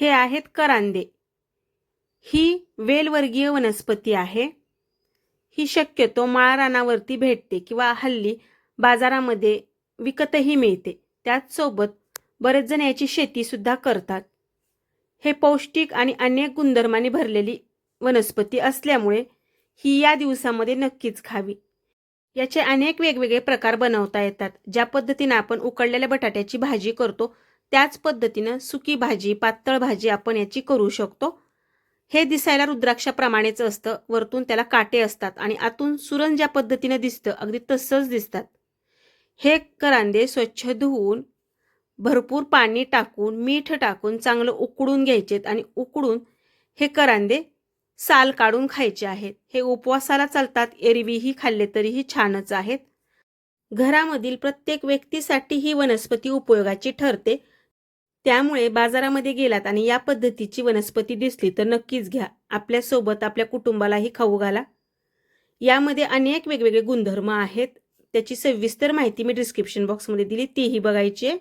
हे आहेत करांदे. ही वेलवर्गीय वनस्पती आहे. ही शक्यतो माळरानावरती भेटते किंवा हल्ली बाजारामध्ये विकतही मिळते. त्याचसोबत बरेच जण याची शेती सुद्धा करतात. हे पौष्टिक आणि अनेक गुणधर्मांनी भरलेली वनस्पती असल्यामुळे ही या दिवसामध्ये नक्कीच खावी. याचे अनेक वेगवेगळे प्रकार बनवता येतात. ज्या पद्धतीने आपण उकडलेल्या बटाट्याची भाजी करतो त्याच पद्धतीनं सुकी भाजी पातळ भाजी आपण याची करू शकतो. हे दिसायला रुद्राक्षाप्रमाणेच असतं. वरतून त्याला काटे असतात आणि आतून सुरण ज्या पद्धतीनं दिसतं अगदी तसंच दिसतात. हे करांदे स्वच्छ धुवून भरपूर पाणी टाकून मीठ टाकून चांगलं उकडून घ्यायचेत आणि उकडून हे करांदे साल काढून खायचे आहेत. हे उपवासाला चालतात एरवीही खाल्ले तरीही छानच आहेत. घरामधील प्रत्येक व्यक्तीसाठी ही वनस्पती उपयोगाची ठरते. त्यामुळे बाजारामध्ये गेलात आणि या पद्धतीची वनस्पती दिसली तर नक्कीच घ्या. आपल्यासोबत आपल्या कुटुंबालाही खाऊ घाला. यामध्ये अनेक वेगवेगळे गुणधर्म आहेत. त्याची सविस्तर माहिती मी डिस्क्रिप्शन बॉक्समध्ये दिली. तीही बघायची आहे.